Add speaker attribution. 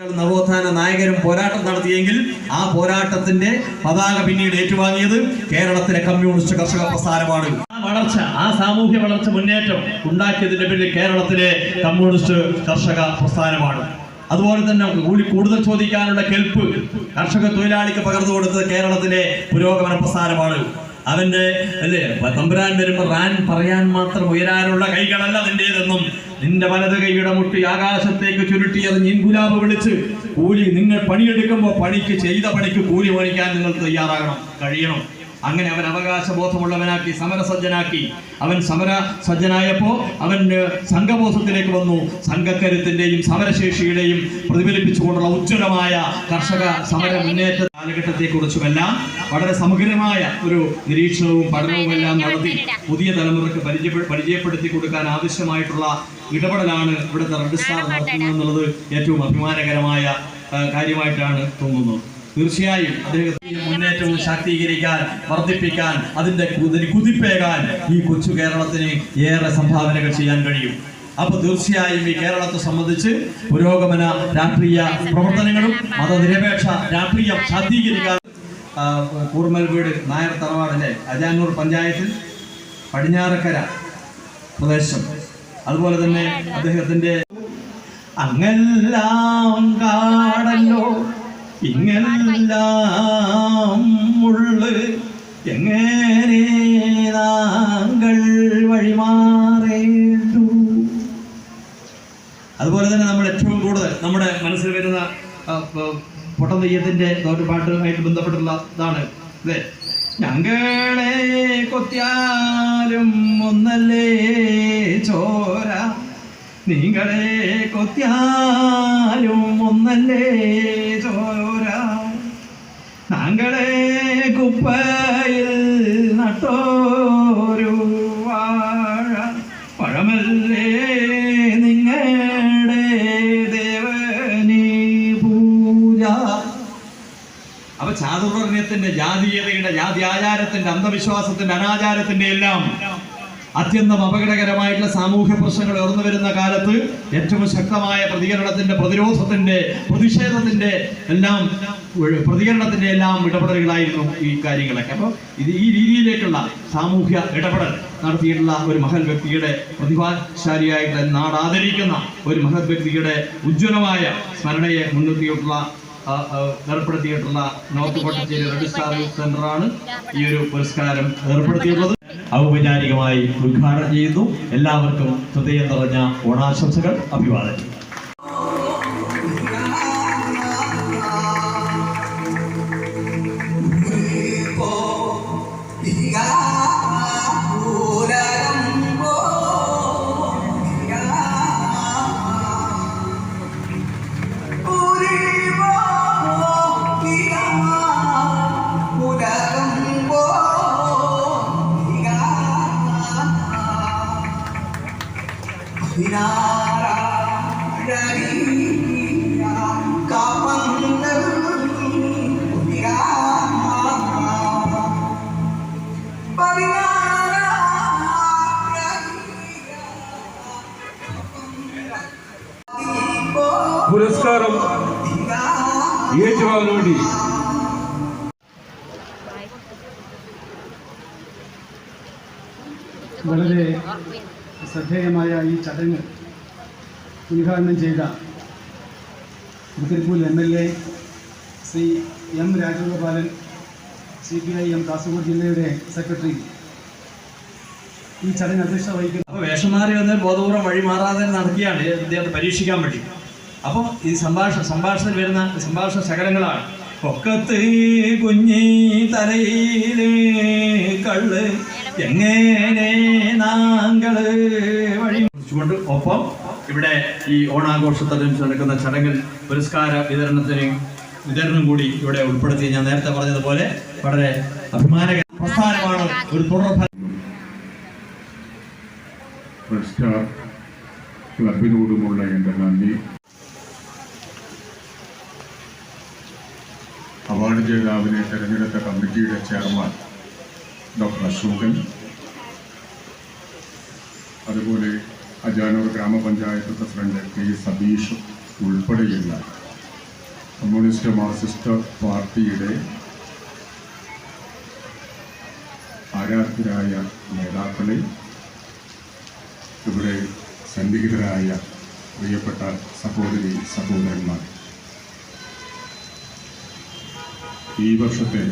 Speaker 1: നവോത്ഥാന നായകരും പോരാട്ടം നടത്തിയെങ്കിൽ ആ പോരാട്ടത്തിന്റെ പതാക പിന്നീട് ഏറ്റുവാങ്ങിയത് കേരളത്തിലെ കമ്മ്യൂണിസ്റ്റ് കർഷക പ്രസ്ഥാനമാണ്. ആ വളർച്ച ആ സാമൂഹ്യ വളർച്ച മുന്നേറ്റം ഉണ്ടാക്കിയതിന്റെ പിന്നിൽ കേരളത്തിലെ കമ്മ്യൂണിസ്റ്റ് കർഷക പ്രസ്ഥാനമാണ്. അതുപോലെ തന്നെ കൂടി കൂടുതൽ ചോദിക്കാനുള്ള കെൽപ്പ് കർഷക തൊഴിലാളിക്ക് പകർന്നു കൊടുത്തത് കേരളത്തിലെ പുരോഗമന പ്രസ്ഥാനമാണ്. അവന്റെ അല്ലേ തമ്പുരാൻ വരുമ്പോൾ റാൻ പറയാൻ മാത്രം ഉയരാനുള്ള കൈകളല്ല നിന്റേതെന്നും നിന്റെ വലത് കൈയുടെ മുട്ടി ആകാശത്തേക്ക് ചുരുട്ടി അത് നീൻകുലാബ് വിളിച്ച് കൂലി നിങ്ങൾ പണിയെടുക്കുമ്പോൾ പണിക്ക് ചെയ്ത പണിക്ക് കൂലി പണിക്കാൻ നിങ്ങൾ തയ്യാറാകണം കഴിയണം. അങ്ങനെ അവൻ അവകാശബോധമുള്ളവനാക്കി സമരസജ്ജനാക്കി. അവൻ സമര സജ്ജനായപ്പോ അവൻ സംഘബോധത്തിലേക്ക് വന്നു. സംഘക്കരുത്തിന്റെയും സമരശേഷിയുടെയും പ്രതിഫലിപ്പിച്ചുകൊണ്ടുള്ള ഉജ്ജ്വലമായ കർഷക സമര മുന്നേറ്റ കാലഘട്ടത്തെ കുറിച്ചുമെല്ലാം വളരെ സമഗ്രമായ ഒരു നിരീക്ഷണവും പഠനവും എല്ലാം നടത്തി പുതിയ തലമുറയ്ക്ക് പരിചയ പരിചയപ്പെടുത്തി കൊടുക്കാൻ ആവശ്യമായിട്ടുള്ള ഇടപെടലാണ് ഇവിടുത്തെ റെഡ് സ്റ്റാർ നടത്തുന്നത് എന്നുള്ളത് ഏറ്റവും അഭിമാനകരമായ കാര്യമായിട്ടാണ് തോന്നുന്നത്. തീർച്ചയായും അദ്ദേഹത്തിന്റെ മുന്നേറ്റവും ശാക്തീകരിക്കാൻ വർദ്ധിപ്പിക്കാൻ അതിന്റെ കുതിപ്പേകാൻ ഈ കൊച്ചു കേരളത്തിന് ഏറെ സംഭാവനകൾ ചെയ്യാൻ കഴിയും. അപ്പൊ തീർച്ചയായും ഈ കേരളത്തെ സംബന്ധിച്ച് പുരോഗമന രാഷ്ട്രീയ പ്രവർത്തനങ്ങളും മതനിരപേക്ഷ രാഷ്ട്രീയം ശാക്തീകരിക്കാൻ ആ, കൂർമൽ വീട് നായർ തറവാടിലെ അജാനൂർ പഞ്ചായത്തിൽ പടിഞ്ഞാറക്കര പ്രദേശം. അതുപോലെ തന്നെ അദ്ദേഹത്തിന്റെ അങ്ങെല്ലാം കാടല്ലോ ഇങ്ങെല്ലാം ഉള്ളു എങ്ങനെ താങ്കൾ വഴിമാറേണ്ടു? അതുപോലെ തന്നെ നമ്മൾ ഏറ്റവും കൂടുതൽ നമ്മുടെ മനസ്സിൽ വരുന്ന ആ, പ- പൊട്ടം തെയ്യത്തിന്റെ തോറ്റുപാട്ടുമായിട്ട് ബന്ധപ്പെട്ടുള്ള ഇതാണ്. അതെ. ഞങ്ങളെ കൊത്തിയാലും ഒന്നല്ലേ ചോര? നിങ്ങളെ കൊത്തിയാലും ഒന്നല്ലേ ചോര? ഞങ്ങളെ കുപ്പയിൽ നട്ടോരു വാഴ. പഴമല്ലേ ചാതുർവർണയത്തിന്റെ ജാതീയതയുടെ ജാതി ആചാരത്തിന്റെ അന്ധവിശ്വാസത്തിന്റെ അനാചാരത്തിന്റെ എല്ലാം അത്യന്തം അപകടകരമായിട്ടുള്ള സാമൂഹ്യ പ്രശ്നങ്ങൾ ഉയർന്നു വരുന്ന കാലത്ത് ഏറ്റവും ശക്തമായ പ്രതികരണത്തിന്റെ പ്രതിരോധത്തിന്റെ പ്രതിഷേധത്തിന്റെ എല്ലാം പ്രതികരണത്തിന്റെ എല്ലാം ഇടപെടലുകളായിരുന്നു ഈ കാര്യങ്ങളൊക്കെ. അപ്പോൾ ഇത് ഈ രീതിയിലേക്കുള്ള സാമൂഹ്യ ഇടപെടൽ നടത്തിയിട്ടുള്ള ഒരു മഹൽ വ്യക്തിയുടെ പ്രതിഭാശാലിയായിട്ട് നാട് ആദരിക്കുന്ന ഒരു മഹത് വ്യക്തിയുടെ ഉജ്ജ്വലമായ സ്മരണയെ മുൻനിർത്തിയിട്ടുള്ള ഏർപ്പെടുത്തിയിട്ടുള്ള നോർത്ത് കോട്ടച്ചേരി രജിസ്ട്രാർ സെന്ററാണ് ഈ ഒരു പുരസ്കാരം ഏർപ്പെടുത്തിയിട്ടുള്ളത്. ഔപചാരികമായി ഉദ്ഘാടനം ചെയ്യുന്നു എല്ലാവർക്കും ഹൃദയം നിറഞ്ഞ ഓണാശംസകൾ അഭിവാദനം
Speaker 2: പുരസ്കാരം ഏറ്റുവാങ്ങാൻ വേണ്ടി
Speaker 3: വളരെ ശ്രദ്ധേയമായ ഈ ചടങ്ങ് ഉദ്ഘാടനം ചെയ്ത മുതിർപ്പൂൽ M L A Shri M Rajagopalan C P I M Kasaragod ജില്ലയുടെ സെക്രട്ടറി. ഈ ചടങ്ങ് അധ്യക്ഷത വഹിക്കുന്നു
Speaker 1: അപ്പോൾ വേഷം വേഷമാറി വന്ന് ബോധപൂർവം വഴി മാറാതെ നടത്തിയാണ് ഇദ്ദേഹത്തെ പരീക്ഷിക്കാൻ വേണ്ടി. അപ്പോൾ ഈ സംഭാഷണ സംഭാഷണത്തിൽ വരുന്ന സംഭാഷണ ശകലങ്ങളാണ്. പൊക്കത്ത് കുഞ്ഞി തലയിലേ കള്ള് എങ്ങനെ നാങ്കൾ വഴി ഒപ്പം ഇവിടെ ഈ ഓണാഘോഷത്തോടനുബന്ധിച്ച് നടക്കുന്ന ചടങ്ങിൽ പുരസ്കാര വിതരണത്തിന് വിതരണം കൂടി ഇവിടെ ഉൾപ്പെടുത്തി. ഞാൻ നേരത്തെ പറഞ്ഞതുപോലെ വളരെ അഭിമാനക പ്രസ്ഥാനമാണ് ഒരു തുടർ
Speaker 2: ക്ലബിനോടുമുള്ള എന്റെ നന്ദി. അവാർഡ് ജേതാവിനെ തെരഞ്ഞെടുത്ത കമ്മിറ്റിയുടെ ചെയർമാൻ ഡോക്ടർ അശോകൻ. അതുപോലെ അജാനൂർ ഗ്രാമപഞ്ചായത്ത് പ്രസിഡന്റ് കെ സതീഷ് ഉൾപ്പെടെയുള്ള കമ്മ്യൂണിസ്റ്റ് മാർക്സിസ്റ്റ് പാർട്ടിയുടെ ആരാധകരായ നേതാക്കളെ ഇവിടെ സന്നിഹിതരായ പ്രിയപ്പെട്ട സഹോദരി സഹോദരന്മാർ. ഈ വർഷത്തെ